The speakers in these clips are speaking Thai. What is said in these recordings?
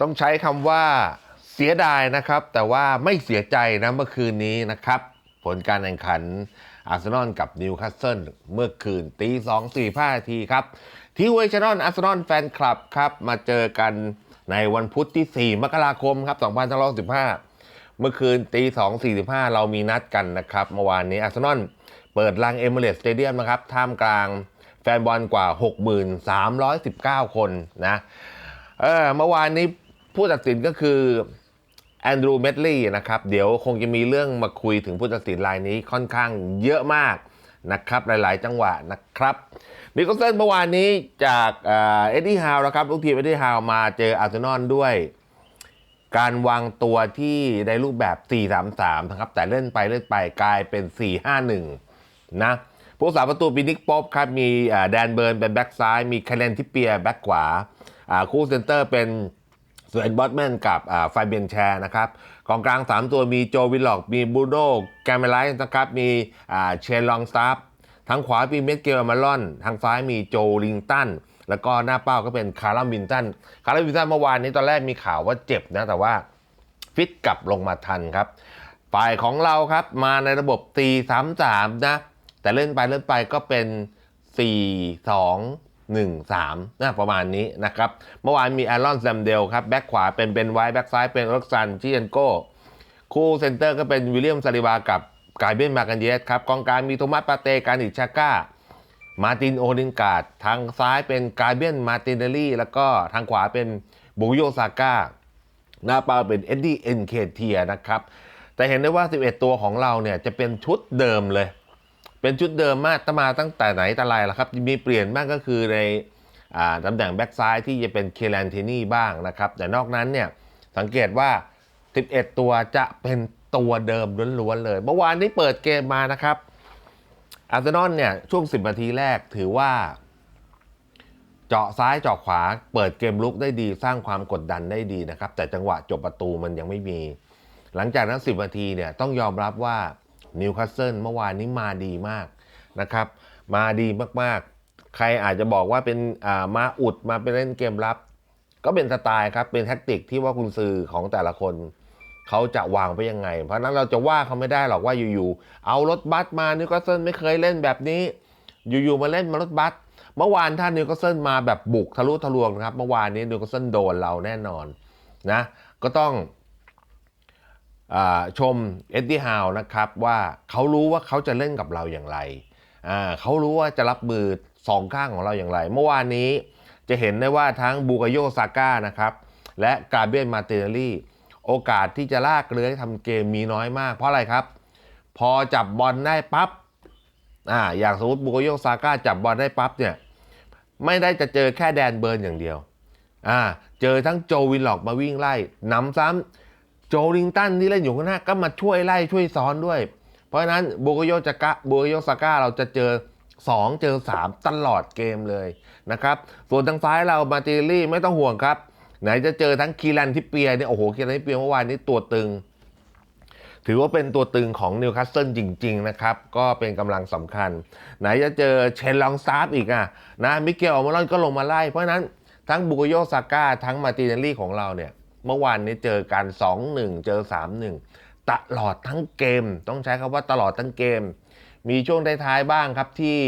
ต้องใช้คำว่าเสียดายนะครับ แต่ว่าไม่เสียใจนะเมื่อคืนนี้นะครับ ผลการแข่งขันอาร์เซนอลกับนิวคาสเซิลเมื่อคืนตีสองสี่ห้าทีครับ ที่เวชนอนอาร์เซนอลแฟนคลับครับ มาเจอกันในวันพุธที่ 4 มกราคมครับ2515 เมื่อคืนตี2 45 เรามีนัดกันนะครับ เมื่อวานนี้อาร์เซนอลเปิดลังเอเมเรสสเตเดียมนะครับ ท่ามกลางแฟนบอลกว่า 6,319 คนนะ เออเมื่อวานนี้ ผู้ตัดสินก็คือแอนดรูว์เมดลี่นะครับ เดี๋ยวคงจะมีเรื่องมาคุยถึงผู้ตัดสินรายนี้ค่อนข้างเยอะมากนะครับ หลาย ๆ จังหวะนะครับนิโคลเซนเมื่อวานนี้จากเอ็ดดี้ฮาวนะครับลูกทีมเอ็ดดี้ฮาวมาเจออาร์เซนอลด้วย การวางตัวที่ในรูปแบบ 4-3-3 นะครับ แต่เล่นไปเล่นไปกลายเป็น 4-5-1 นะผู้สาประตูปีนิกป๊อบครับ มีแดนเบิร์นเป็นแบ็กซ้าย มีแคลนทิเปียแบ็กขวาอ่าคู่เซนเตอร์เป็น สวนบอตแมนกับไฟเบียนแชร์นะครับกองกลาง 3 ตัวมีโจวิลล็อก มีบูโดแกมเมไลท์นะครับ มีเชนลองสตาร์ทางขวามีเมดเกลมาลอน ทางซ้ายมีโจลิงตัน แล้วก็หน้าเป้าก็เป็นคาร์ลวินตัน คาร์ลวินตันเมื่อวานนี้ตอนแรกมีข่าวว่าเจ็บนะ แต่ว่าฟิตกลับลงมาทันครับ ฝ่ายของเราครับมาในระบบตี3 3นะ แต่เล่นไปเล่นไปก็เป็น 4 2 1 3นะประมาณนี้นะครับ เมื่อวานมีแอรอนแซมเดลครับ แบ็คขวาเป็นเบนไวท์แบ็คซ้ายเป็นล็กซันชิเอนโก้ คู่เซนเตอร์ก็เป็นวิลเลียมซาลิบากับกายเบนมากันเยสครับ กองกลางมีโทมัสปาเตการิชาก้า มาตินโอลินกาดทางซ้ายเป็นกายเบนมาตินเนลลี่ แล้วก็ทางขวาเป็นบุโยซาก้าหน้าเป้าเป็นเอ็ดดี้เอ็นเคเทียนะครับแต่เห็นได้ว่า 11 ตัวของเราเนี่ยจะเป็นชุดเดิมเลย เป็นชุดเดิมมากตมาตั้งแต่ไหนแต่ไรแล้วครับ มีเปลี่ยนบ้างก็คือในอตำแหน่งแบ็กซ้ายที่จะเป็นเคแลนเทนี่บ้างนะครับ แต่นอกนั้นเนี่ยสังเกตว่า 11 ตัวจะเป็นตัวเดิมล้วนๆเลย เมื่อวานนี้เปิดเกมมานะครับอาร์เซนอลเนี่ยช่วง 10 นาทีแรกถือว่า เจาะซ้ายเจาะขวา เปิดเกมลุกได้ดีสร้างความกดดันได้ดีนะครับ แต่จังหวะจบประตูมันยังไม่มี หลังจากนั้น 10 นาทีเนี่ยต้องยอมรับว่า นิวคาสเซิลเมื่อวานนี้มาดีมากนะครับ มาดีมากๆ ใครอาจจะบอกว่าเป็นมาอุดมาเป็นเล่นเกมรับ ก็เป็นสไตล์ครับ เป็นแท็กติกที่ว่าคุณซื้อของแต่ละคนเขาจะวางไปยังไง เพราะนั้นเราจะว่าเขาไม่ได้หรอกว่าอยู่ๆ เอารถบัสมานิวคาสเซิลไม่เคยเล่นแบบนี้ อยู่ๆ มาเล่นมารถบัส เมื่อวานถ้านนิวคาสเซิลมาแบบบุกทะลุทะลวงนะครับ เมื่อวานนี้นิวคาสเซิลโดนเราแน่นอนนะ ก็ต้อง ชมเอ็ดดี้ฮาวนะครับว่าเขารู้ว่าเขาจะเล่นกับเราอย่างไร เขารู้ว่าจะรับมือสองข้างของเราอย่างไร เมื่อวานนี้จะเห็นได้ว่าทั้งบูกาโยซาก้านะครับและกาเบรียนมาเตเนลลี่โอกาสที่จะลากเลื้อยทำเกมมีน้อยมาก เพราะอะไรครับ พอจับบอลได้ปั๊บอ่าอย่างสมมติบูกาโยซาก้าจับบอลได้ปั๊บเนี่ยไม่ได้จะเจอแค่แดนเบิร์นอย่างเดียวอ่าเจอทั้งโจวินหลอกมาวิ่งไล่หนำซ้ำ จลิงตันที่เล่นอยู่ข้างหน้าก็มาช่วยไล่ช่วยซ้อนด้วย เพราะฉะนั้นบูกโยจะกะบูกโยซาก้าเราจะเจอ 2 เจอ 3 ตลอดเกมเลยนะครับส่วนทางซ้ายเรามาติลี่ไม่ต้องห่วงครับ ไหนจะเจอทั้งคีรันทิเปียเนี่ยโอ้โหคีรันทิเปียเมื่อวานนี้ตัวตึง ถือว่าเป็นตัวตึงของนิวคาสเซิลจริง ๆ นะครับ ก็เป็นกำลังสำคัญ ไหนจะเจอเชนลองซาร์ฟอีกอะนะมิเกลออมารอนก็ลงมาไล่เพราะฉะนั้นทั้งบุกโยซาก้าทั้งมาติเนลลี่ของเราเนี่ย เมื่อวานนี้เจอกัน2-1 เจอ 3-1 ตลอดทั้งเกม ต้องใช้คำว่าตลอดทั้งเกม มีช่วงท้ายๆบ้างครับที่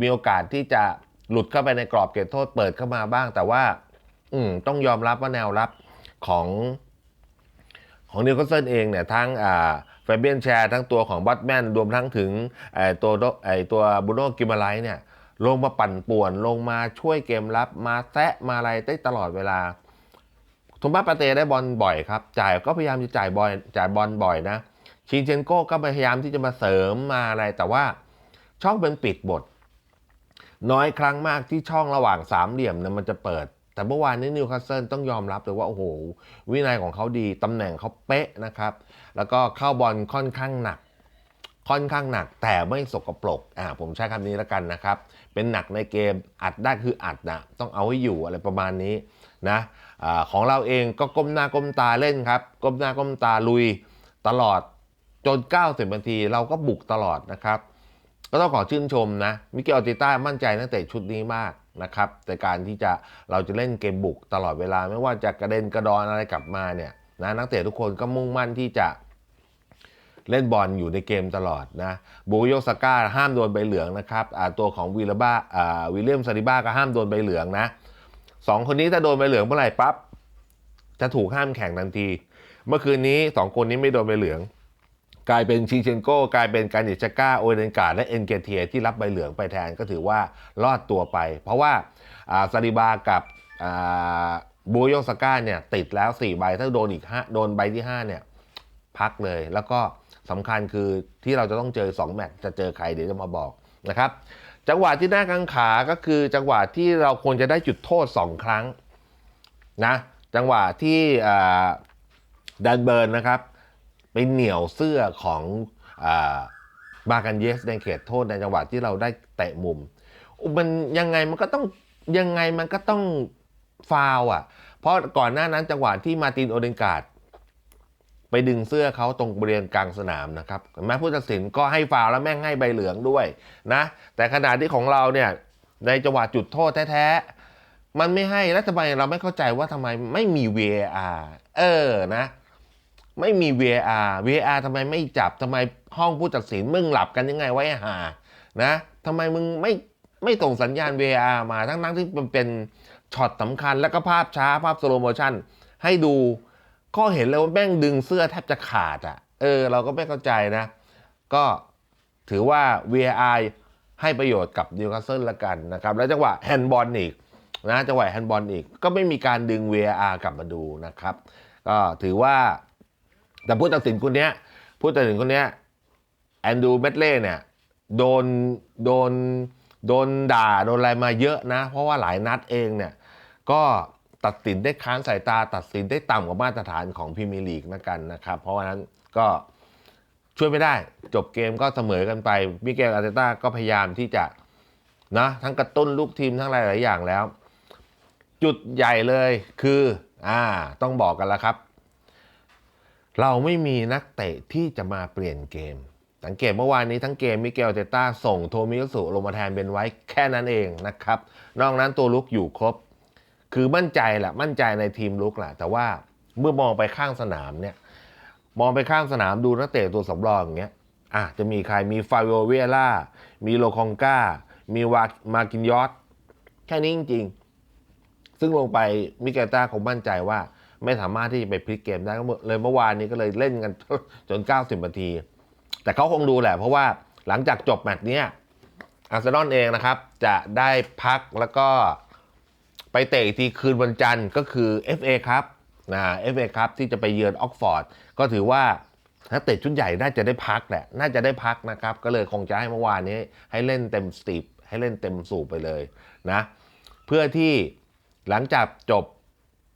มีโอกาสที่จะหลุดเข้าไปในกรอบเขตโทษเปิดเข้ามาบ้าง แต่ว่าต้องยอมรับว่าแนวรับของของนิวคาสเซิลเองเนี่ยทั้งแฟเบียนแชร์ทั้งตัวของบัตแมนรวมทั้งถึงตัวตัวบูโนกิมาไลท์เนี่ยลงมาปั่นป่วนลงมาช่วยเกมรับมาแซะมาอะไรได้ตลอดเวลา ทุมบ้าปาเตได้บอลบ่อยครับจ่ายก็พยายามจะจ่ายบอลจ่ายบอลบ่อยนะชินเชนโก้ก็พยายามที่จะมาเสริมมาอะไรแต่ว่าช่องเป็นปิดบท น้อยครั้งมากที่ช่องระหว่างสามเหลี่ยมเนี่ยมันจะเปิด แต่เมื่อวานนี้นิวคาสเซิลต้องยอมรับเลยว่าโอ้โหวินัยของเขาดีตำแหน่งเขาเป๊ะนะครับ แล้วก็เข้าบอลค่อนข้างหนัก ค่อนข้างหนักแต่ไม่สกปรกอ่าผมใช้คำนี้แล้วกันนะครับ เป็นหนักในเกมอัดได้คืออัดนะต้องเอาให้อยู่อะไรประมาณนี้นะ อของเราเองก็ก้มหน้าก้มตาเล่นครับ ก้มหน้าก้มตาลุยตลอดจน 90นาทีเราก็บุกตลอดนะครับ ก็ต้องขอชื่นชมนะ มิเกลอาร์ติต้ามั่นใจนักเตะชุดนี้มากนะครับ แต่การที่จะเราจะเล่นเกมบุกตลอดเวลาไม่ว่าจะกระเด็นกระดอนอะไรกลับมาเนี่ยนะนักเตะทุกคนก็มุ่งมั่นที่จะเล่นบอลอยู่ในเกมตลอดนะบูโยสก้าห้ามโดนใบเหลืองนะครับตัวของวิลลาบ้าวิลเลียมซาริบ้าก็ห้ามโดนใบเหลืองนะ สองคนนี้ถ้าโดนใบเหลืองเมื่อไหร่ปั๊บจะถูกห้ามแข่งทันที เมื่อคืนนี้สองคนนี้ไม่โดนใบเหลือง กลายเป็นชิงเชนโก้กลายเป็นการดิชก้าโอเดนการ์และเอ็นเกเทียที่รับใบเหลืองไปแทนก็ถือว่ารอดตัวไป เพราะว่าซาดิบากับบูโยสก้าเนี่ยติดแล้ว 4 ใบถ้าโดนอีกห้าโดนใบที่ 5 เนี่ยพักเลยแล้วก็สำคัญคือที่เราจะต้องเจอ 2 แมตช์จะเจอใครเดี๋ยวจะมาบอกนะครับ จังหวะที่น่ากังขาก็คือจังหวะที่เราควรจะได้จุดโทษ 2 ครั้งนะจังหวะที่ดันเบิร์นนะครับไปเหนี่ยวเสื้อของอาบากันเยสในเขตโทษในจังหวะที่เราได้เตะมุมมันยังไงมันก็ต้องยังไงมันก็ต้องฟาวอะ เพราะก่อนหน้านั้นจังหวะที่มาตินโอเดนการ์ด ไปดึงเสื้อเขาตรงบริเวณกลางสนามนะครับแม้ผู้ตัดสินก็ให้ฟาวแล้วแม่งให้ใบเหลืองด้วยนะ แต่ขณะที่ของเราเนี่ยในจังหวะจุดโทษแท้ๆ มันไม่ให้แล้วทำไมเราไม่เข้าใจว่าทำไมไม่มี VAR เออนะ ไม่มี VAR VAR ทำไมไม่จับทำไมห้องผู้ตัดสินมึงหลับกันยังไงไว้หานะทำไมมึงไม่ไม่ส่งสัญญาณ VAR มาทั้งทั้งๆที่มันเป็นช็อตสำคัญแล้วก็ภาพช้าภาพสโลโมชันให้ดู ก็เห็นเลยว่าแม่งดึงเสื้อแทบจะขาดอะ เออ เราก็ไม่เข้าใจนะ ก็ถือว่า VAR ให้ประโยชน์กับนิวคาสเซิลละกันนะครับ แล้วจังหวะแฮนด์บอลอีกนะจังหวะแฮนด์บอลอีก ก็ไม่มีการดึง VAR กลับมาดูนะครับ ก็ถือว่า แต่ผู้ตัดสินคนเนี้ยผู้ตัดสินคนเนี้ยแอนดูเมดเล่เนี่ยโดนโดนโดนด่าโดนอะไรมาเยอะนะ เพราะว่าหลายนัดเองเนี่ย ก็ ตัดสินได้ค้านสายตา ตัดสินได้ต่ำกว่ามาตรฐานของพรีเมียร์ลีกนะกันนะครับ เพราะว่านั้นก็ช่วยไม่ได้ จบเกมก็เสมอกันไปมิเกลอาร์เตต้าก็พยายามที่จะนะทั้งกระตุ้นลูกทีมทั้งหลายๆอย่างแล้ว จุดใหญ่เลยคืออ่าต้องบอกกันแล้วครับ เราไม่มีนักเตะที่จะมาเปลี่ยนเกม สังเกตเมื่อวานนี้ทั้งเกมมิเกลเตต้าส่งโทมิยสุลงมาแทนเบนไว้แค่นั้นเองนะครับ นอกนั้นตัวลุกอยู่ครบ คือมั่นใจแหละมั่นใจในทีมลุกแหละแต่ว่าเมื่อมองไปข้างสนามเนี่ย มองไปข้างสนามดูนักเตะตัวสำรองอย่างเงี้ยอะจะมีใครมีฟาโยเวล่า มีโลคองกามีวามากินยอสแค่นี้จริงๆ ซึ่งลงไปมิเกลต้าคงมั่นใจว่าไม่สามารถที่จะไปพลิกเกมได้ก็เลยเมื่อวานนี้ก็เลยเล่นกันจน 90นาที แต่เขาคงดูแหละ เพราะว่าหลังจากจบแมตช์เนี้ยอาร์เซนอลเองนะครับ จะได้พักแล้วก็ ไปเตะอีกทีคืนวันจันทร์ก็คือ FA ครับนะ FA ครับที่จะไปเยือนออกฟอร์ดก็ถือว่านักเตะชุดใหญ่น่าจะได้พักแหละน่าจะได้พักนะครับ ก็เลยคงจะให้เมื่อวานนี้ ให้เล่นเต็มสตีปให้เล่นเต็มสูบไปเลยนะเพื่อที่หลังจากจบ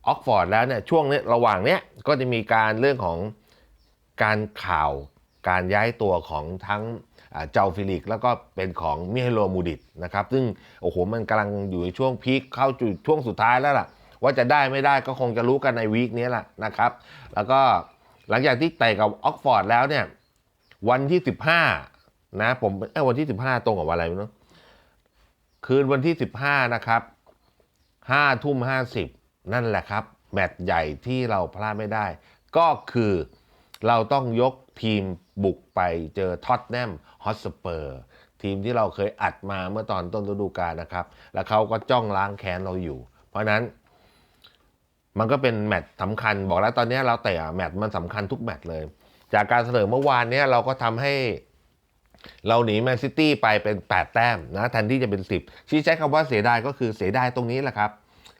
ออกฟอร์ดแล้วเนี่ยช่วงนี้ระหว่างเนี้ยก็จะมีการเรื่องของการข่าวการย้ายตัวของทั้ง เจ้าฟิลิก แล้วก็เป็นของมิเฮโลมูดิตนะครับซึ่งโอ้โหมันกำลังอยู่ในช่วงพีคเข้าจุดช่วงสุดท้ายแล้วล่ะ ว่าจะได้ไม่ได้ก็คงจะรู้กันในวีคนี้แหละนะครับ แล้วก็หลังจากที่เตะกับออกฟอร์ดแล้วเนี่ยวันที่ 15 นะผมเอ้ยวันที่ 15 ตรงกับวันอะไรไม่รู้คืนวันที่ 15 นะครับ5ทุ่ม50 นั่นแหละครับ แมตช์ใหญ่ที่เราพลาดไม่ได้ ก็คือเราต้องยกทีมบุกไปเจอท็อตแนม ฮอตสเปอร์ทีมที่เราเคยอัดมาเมื่อตอนต้นฤดูกาลนะครับ แล้วเขาก็จ้องล้างแค้นเราอยู่ เพราะนั้น มันก็เป็นแมตช์สำคัญ บอกแล้วตอนนี้เราเตะแมตช์มันสำคัญทุกแมตช์เลย จากการเสนอเมื่อวานเนี้ยเราก็ทำให้ เราหนีแมนซิตี้ไปเป็น 8 แต้มนะแทนที่จะเป็น 10 ชี้ใช้คำว่าเสียดายก็คือเสียดายตรงนี้แหละครับ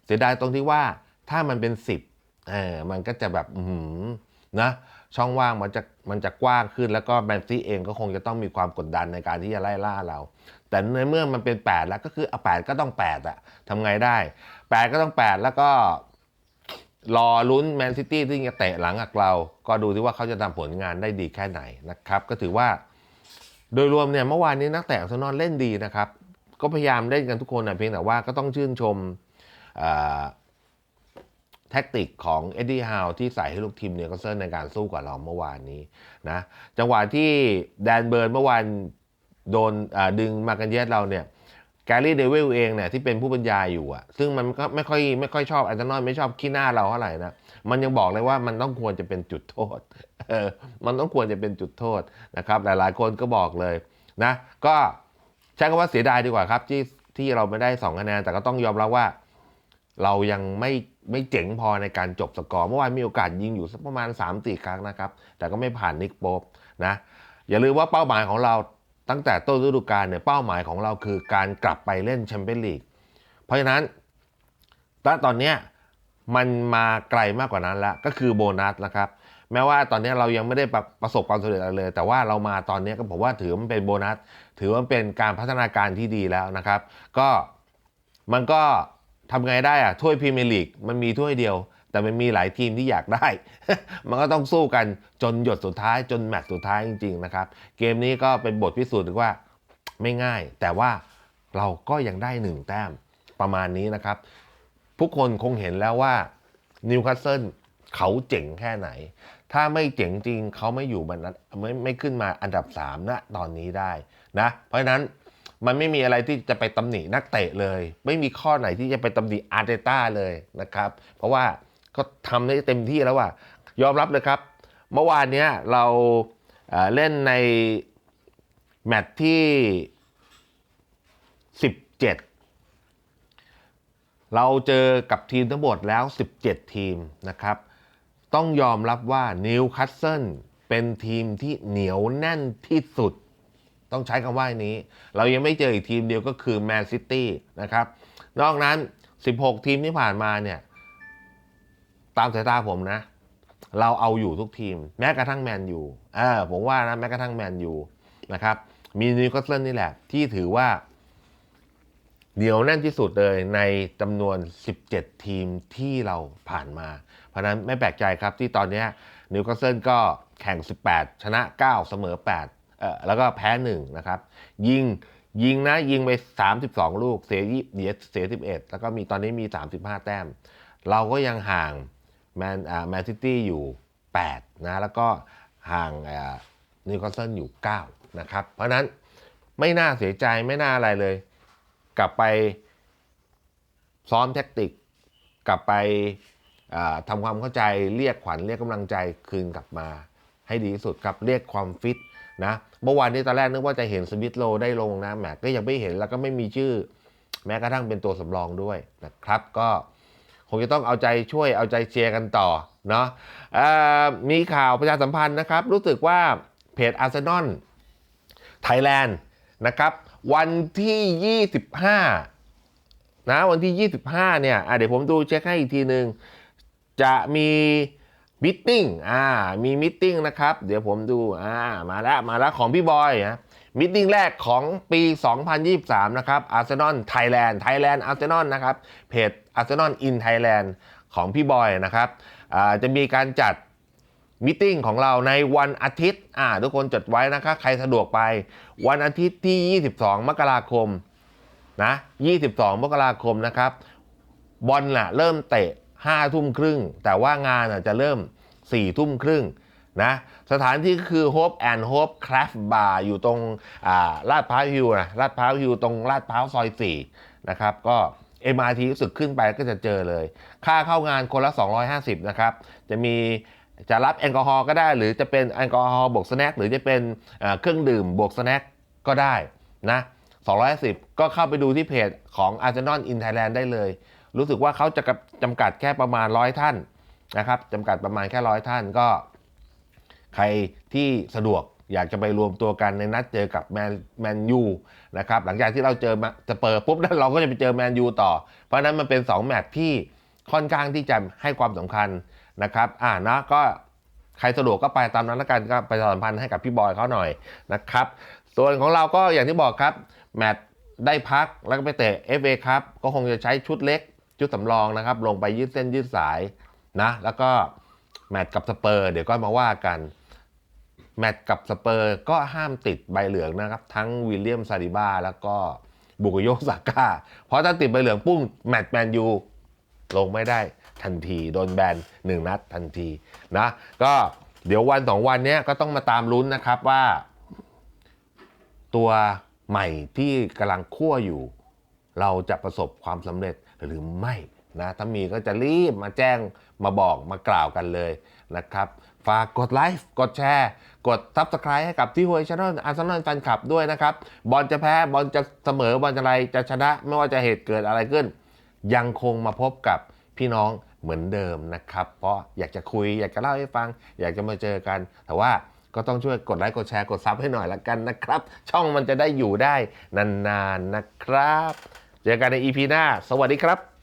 เสียดายตรงที่ว่าถ้ามันเป็น 10เออมันก็จะแบบ อือหือนะ ช่องว่างมันจะมันจะกว้างขึ้นแล้วก็แมนซีเองก็คงจะต้องมีความกดดันในการที่จะไล่ล่าเรา แต่ในเมื่อมันเป็น 8 แล้วก็คือเอา8ก็ต้อง 8อะทำไงได้ 8 ก็ต้อง 8 แล้วก็รอลุ้นแมนซิตี้ที่จะเตะหลังกับเรา ก็ดูที่ว่าเขาจะทำผลงานได้ดีแค่ไหนนะครับ ก็ถือว่า โดยรวมเนี่ยเมื่อวานนี้นักเตะอาร์เซนอลเล่นดีนะครับ ก็พยายามเล่นกันทุกคนนะเพียงแต่ว่าก็ต้องชื่นชมอ แท็กติกของเอ็ดดี้ฮาวที่ใส่ให้ลูกทีมเนี่ยก็เซอร์ในการสู้กับเราเมื่อวานนี้นะจังหวะที่แดนเบิร์นเมื่อวานโดนดึงมากันเยสเราเนี่ยแกรี่เดวิลเองเนี่ยที่เป็นผู้บรรยายอยู่อะซึ่งมันก็ไม่ค่อยไม่ค่อยชอบอาร์เซนอลไม่ชอบขี้หน้าเราเท่าไหร่นะมันยังบอกเลยว่ามันต้องควรจะเป็นจุดโทษเออมันต้องควรจะเป็นจุดโทษนะครับ หลายๆคนก็บอกเลยนะ ก็ใช้คำว่าเสียดายดีกว่าครับที่ที่เราไม่ได้สองคะแนนแต่ก็ต้องยอมรับว่า เรายังไม่ ไม่เจ๋งพอในการจบสกอร์ เมื่อวานมีโอกาสยิงอยู่สักประมาณ 3-4 ครั้งนะครับ แต่ก็ไม่ผ่านนิกโป๊บนะ อย่าลืมว่าเป้าหมายของเราตั้งแต่ต้นฤดูกาลเนี่ยเป้าหมายของเราคือการกลับไปเล่นแชมเปี้ยนลีก เพราะฉะนั้นณตอนนี้มันมาไกลมากกว่านั้นแล้วก็คือโบนัสนะครับ แม้ว่าตอนนี้เรายังไม่ได้ประประสบความสำเร็จอะไรเลย แต่ว่าเรามาตอนนี้ก็ผมว่าถือมันเป็นโบนัส ถือว่าเป็นการพัฒนาการที่ดีแล้วนะครับ ก็มันก็ ทำไงได้อะถ้วยพรีเมียร์ลีกมันมีถ้วยเดียว แต่มันมีหลายทีมที่อยากได้ มันก็ต้องสู้กันจนหยดสุดท้ายจนแมตช์สุดท้ายจริงๆนะครับ เกมนี้ก็เป็นบทพิสูจน์ว่าไม่ง่าย แต่ว่าเราก็ยังได้หนึ่งแต้มประมาณนี้นะครับทุกคนคงเห็นแล้วว่านิวคาสเซิลเขาเจ๋งแค่ไหน ถ้าไม่เจ๋งจริงเขาไม่อยู่บรรทัดไม่ไม่ขึ้นมาอันดับ3นะตอนนี้ได้นะ เพราะฉะนั้น มันไม่มีอะไรที่จะไปตำหนินักเตะเลย ไม่มีข้อไหนที่จะไปตำหนิอาร์เตต้าเลยนะครับ เพราะว่าก็ทำได้เต็มที่แล้วว่ายอมรับเลยครับ เมื่อวานเนี้ยเราเอ่อเล่นในแมตช์ที่ 17 เราเจอกับทีมทั้งหมดแล้ว 17 ทีมนะครับ ต้องยอมรับว่านิวคาสเซิลเป็นทีมที่เหนียวแน่นที่สุด ต้องใช้คำว่ายนี้ เรายังไม่เจออีกทีมเดียวก็คือแมนซิตี้นะครับ นอกนั้น 16 ทีมที่ผ่านมาเนี่ย ตามสายตาผมนะ เราเอาอยู่ทุกทีม แม้กระทั่งแมนยูเออผมว่านะแม้กระทั่งแมนยูนะครับ มีนิวคาสเซิลนี่แหละ ที่ถือว่าเหนียวแน่นที่สุดเลยในจำนวน 17 ทีมที่เราผ่านมา เพราะนั้นไม่แปลกใจครับที่ตอนนี้นิวคาสเซิลก็แข่ง 18 ชนะ 9 เสมอ 8 แล้วก็แพ้1นะครับ ยิงยิงนะยิงไป 32 ลูกเสียยี่เดียเสีย11 แล้วก็มีตอนนี้มี 35 แต้ม เราก็ยังห่างแมนอ่าแมนซิตี้อยู่8นะแล้วก็ห่างนิวคาสเซิลอยู่ 9 นะครับ เพราะนั้นไม่น่าเสียใจไม่น่าอะไรเลย กลับไปซ้อมแท็กติก กลับไปทำความเข้าใจเรียกขวัญเรียกกำลังใจคืนกลับมาให้ดีที่สุดครับ เรียกความฟิตนะ เมื่อวานนี้ตอนแรกนึกว่าจะเห็นสมิธโลได้ลงนะแหมก็ยังไม่เห็นแล้วก็ไม่มีชื่อ แม้กระทั่งเป็นตัวสำรองด้วยนะครับ ก็คงจะต้องเอาใจช่วยเอาใจเชียร์กันต่อเนาะมีข่าวประชาสัมพันธ์นะครับ รู้สึกว่าเพจอาร์เซนอลไทยแลนด์นะครับ วันที่ 25 นะ วันที่ 25 เนี่ยเดี๋ยวผมดูเช็คให้อีกทีหนึ่งจะมี มิทติ้งอ่ามีมิทติ้งนะครับ เดี๋ยวผมดูอ่ามาแล้วมาแล้วของพี่บอยนะมิทติ้งแรกของปี 2023 นะครับอาร์เซนอลไทยแลนด์ไทยแลนด์อาร์เซนอลนะครับเพจอาร์เซนอลอินไทยแลนด์ของพี่บอยนะครับอ่าจะมีการจัดมิทติ้งของเราในวันอาทิตย์อ่าทุกคนจดไว้นะคะใครสะดวกไป วันอาทิตย์ที่ 22 มกราคมนะ22 มกราคมนะครับบอลน่ะเริ่มเตะ 5ทุ่มครึ่ง แต่ว่างานจะเริ่ม4ทุ่มครึ่งนะสถานที่ก็คือ Hope and Hope Craft Bar อยู่ตรงลาดพร้าวฮิวนะลาดพร้าวฮิวตรงลาดพร้าวซอย4นะครับก็ MRT รู้สึกขึ้นไปก็จะเจอเลย ค่าเข้างานคนละ 250 นะครับ จะมีจะรับแอลกอฮอล์ก็ได้ หรือจะเป็นแอลกอฮอล์บวกสแน็คหรือจะเป็นเครื่องดื่มบวกสแน็คก็ได้นะ210ก็เข้าไปดูที่เพจของ Arsenal in Thailand ได้เลย รู้สึกว่าเขาจะจำกัดแค่ประมาณ100ท่านนะครับจำกัดประมาณแค่ร้อยท่านก็ ใครที่สะดวกอยากจะไปรวมตัวกันในนัดเจอกับแมนแมนยูนะครับหลังจากที่เราเจอมาสเปอร์ปุ๊บแล้วเราก็จะไปเจอแมนยูต่อ เพราะนั้นมันเป็น 2 แมตช์ที่ค่อนข้างที่จะให้ความสำคัญนะครับ อ่านะก็ใครสะดวกก็ไปตามนั้นแล้วกันก็ไปสัมพันธ์ให้กับพี่บอยเขาหน่อยนะครับ ส่วนของเราก็อย่างที่บอกครับ แมตช์ได้พักแล้วก็ไปเตะ FA ครับก็คงจะใช้ชุดเล็ก ชุดสำรองนะครับ ลงไปยืดเส้นยืดสายนะ แล้วก็แมตช์กับสเปอร์เดี๋ยวก็มาว่ากัน แมตช์กับสเปอร์ก็ห้ามติดใบเหลืองนะครับ ทั้งวิลเลียมซาดิบ้าแล้วก็บุกโยซาก้า เพราะถ้าติดใบเหลืองปุ้งแมตช์แมนยูลงไม่ได้ทันที โดนแบนหนึ่งนัดทันทีนะก็เดี๋ยววันสองวันเนี้ยก็ต้องมาตามลุ้นนะครับว่า ตัวใหม่ที่กำลังคั่วอยู่ เราจะประสบความสำเร็จ หรือไม่นะถ้ามีก็จะรีบมาแจ้งมาบอกมากล่าวกันเลยนะครับ ฝากกดไลค์กดแชร์ กด Subscribe ให้กับที่หวยช n น l อาร์เซนอลแฟนคลับด้วยนะครับ บอลจะแพ้บอลจะเสมอบอลจะอะไรจะชนะ ไม่ว่าจะเหตุเกิดอะไรขึ้น ยังคงมาพบกับพี่น้องเหมือนเดิมนะครับ เพราะอยากจะคุยอยากจะเล่าให้ฟัง อยากจะมาเจอกัน แต่ว่าก็ต้องช่วยกดไลค์กดแชร์กดซับให้หน่อยละกันนะครับ ช่องมันจะได้อยู่ได้นานๆนะครับ เจอกันใน EP หน้า สวัสดีครับ